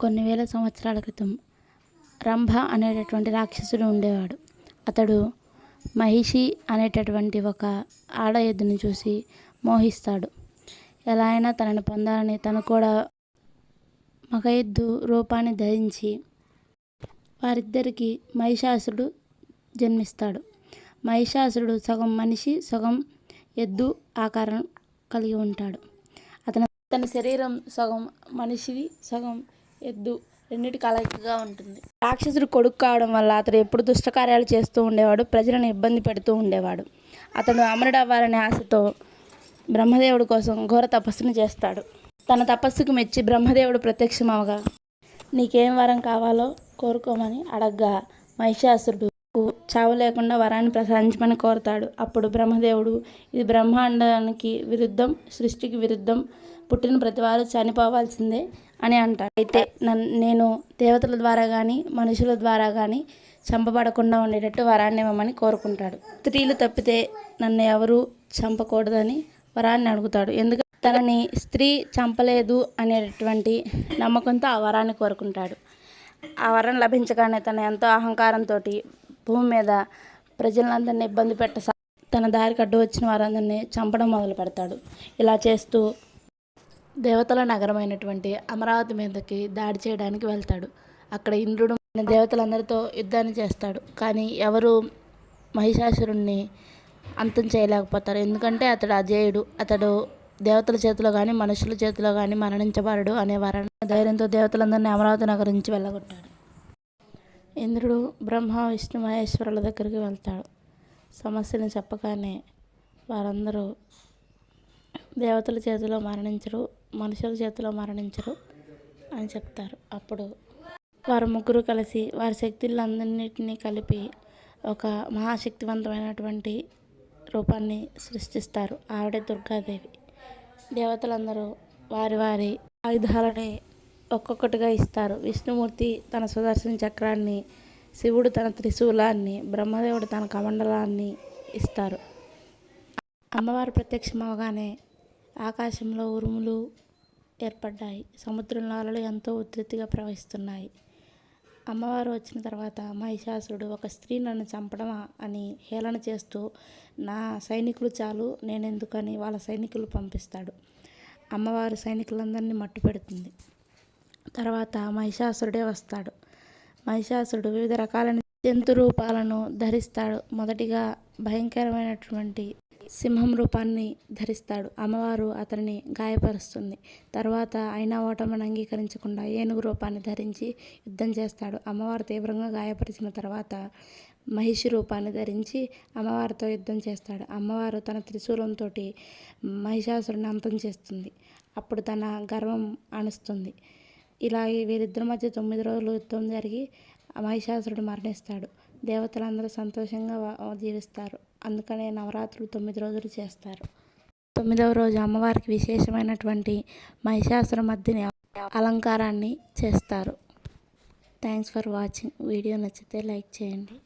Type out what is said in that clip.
కొన్ని వేల సంవత్సరాల క్రితం రంభ అనేటటువంటి రాక్షసుడు ఉండేవాడు. అతడు మహిషి అనేటటువంటి ఒక ఆడ ఎద్దుని చూసి మోహిస్తాడు. ఎలా అయినా తనని పొందాలని తను కూడా మగ ఎద్దు రూపాన్ని ధరించి వారిద్దరికి మహిషాసురుడు జన్మిస్తాడు. మహిషాసురుడు సగం మనిషి సగం ఎద్దు ఆకారం కలిగి ఉంటాడు. అతని తన శరీరం సగం మనిషిది సగం ఎద్దు రెండింటి కలయికగా ఉంటుంది. రాక్షసుడు కొడుకు కావడం వల్ల అతడు ఎప్పుడు దుష్టకార్యాలు చేస్తూ ఉండేవాడు ప్రజలను ఇబ్బంది పెడుతూ ఉండేవాడు. అతడు అమరుడు అవ్వాలనే ఆశతో బ్రహ్మదేవుడి కోసం ఘోర తపస్సును చేస్తాడు. తన తపస్సుకు మెచ్చి బ్రహ్మదేవుడు ప్రత్యక్షమవగా నీకేం వరం కావాలో కోరుకోమని అడగ్గా మహిషాసురుడు చావు లేకుండా వరాన్ని ప్రసాదించమని కోరతాడు. అప్పుడు బ్రహ్మదేవుడు ఇది బ్రహ్మాండానికి విరుద్ధం సృష్టికి విరుద్ధం పుట్టిన ప్రతివారు చనిపోవాల్సిందే అని అంటారు. అయితే నేను దేవతల ద్వారా కానీ మనుషుల ద్వారా కానీ చంపబడకుండా ఉండేటట్టు వరాన్ని ఇవ్వమని కోరుకుంటాడు. స్త్రీలు తప్పితే నన్ను ఎవరూ చంపకూడదని వరాన్ని అడుగుతాడు. ఎందుకంటే తనని స్త్రీ చంపలేదు అనేటటువంటి నమ్మకంతో ఆ వరాన్ని కోరుకుంటాడు. ఆ వరం లభించగానే తన ఎంతో అహంకారంతో భూమి మీద ప్రజలందరినీ ఇబ్బంది పెట్ట తన దారికి అడ్డు వచ్చిన వారందరినీ చంపడం మొదలు పెడతాడు ఇలా చేస్తూ దేవతల నగరమైనటువంటి అమరావతి మీదకి దాడి చేయడానికి వెళ్తాడు. అక్కడ ఇంద్రుడు దేవతలందరితో యుద్ధాన్ని చేస్తాడు. కానీ ఎవరు మహిషాసురుణ్ణి అంతం చేయలేకపోతారు. ఎందుకంటే అతడు అజేయుడు. అతడు దేవతల చేతిలో కానీ మనుషుల చేతిలో కానీ మరణించబడడు అనే వరణ ధైర్యంతో దేవతలందరినీ అమరావతి నగరం నుంచి వెళ్ళగొట్టాడు. ఇంద్రుడు బ్రహ్మ విష్ణు మహేశ్వరుల దగ్గరికి వెళ్తాడు. సమస్యను చెప్పగానే వారందరూ దేవతల చేతిలో మరణించరు. మనుషుల చేతిలో మరణించరు అని చెప్తారు. అప్పుడు వారు ముగ్గురు కలిసి వారి శక్తులందరినీ కలిపి ఒక మహాశక్తివంతమైనటువంటి రూపాన్ని సృష్టిస్తారు. ఆవిడే దుర్గాదేవి. దేవతలందరూ వారి వారి ఆయుధాలని ఒక్కొక్కటిగా ఇస్తారు. విష్ణుమూర్తి తన సుదర్శన చక్రాన్ని శివుడు తన త్రిశూలాన్ని బ్రహ్మదేవుడు తన కమండలాన్ని ఇస్తారు. అమ్మవారు ప్రత్యక్షమవగానే ఆకాశంలో ఉరుములు ఏర్పడ్డాయి. సముద్రంలో అలలు ఎంతో ఉధృతిగా ప్రవహిస్తున్నాయి. అమ్మవారు వచ్చిన తర్వాత మహిషాసురుడు ఒక స్త్రీ నన్ను చంపడమా అని హేళన చేస్తూ నా సైనికులు చాలు నేనెందుకని వాళ్ళ సైనికులు పంపిస్తాడు అమ్మవారు సైనికులందరినీ మట్టు పెడుతుంది. తర్వాత మహిషాసురుడే వస్తాడు. మహిషాసురుడు వివిధ రకాలైన జంతు రూపాలను ధరిస్తాడు. మొదటిగా భయంకరమైనటువంటి సింహం రూపాన్ని ధరిస్తాడు. అమ్మవారు అతనిని గాయపరుస్తుంది. తర్వాత అయినా ఓటమిని అంగీకరించకుండా ఏనుగు రూపాన్ని ధరించి యుద్ధం చేస్తాడు. అమ్మవారు తీవ్రంగా గాయపరిచిన తర్వాత మహిషి రూపాన్ని ధరించి అమ్మవారితో యుద్ధం చేస్తాడు. అమ్మవారు తన త్రిశూలంతో మహిషాసురుని అంతం చేస్తుంది. అప్పుడు తన గర్వం అణుస్తుంది. ఇలా వీరిద్దరి మధ్య తొమ్మిది రోజులు యుద్ధం జరిగి మహిషాసురుడు మరణిస్తాడు. దేవతలందరూ సంతోషంగా జీవిస్తారు. అందుకనే నవరాత్రులు తొమ్మిది రోజులు చేస్తారు. తొమ్మిదవ రోజు అమ్మవారికి విశేషమైనటువంటి మహిషాసుర మధ్యని అలంకారాన్ని చేస్తారు. థ్యాంక్స్ ఫర్ వాచింగ్ వీడియో నచ్చితే లైక్ చేయండి.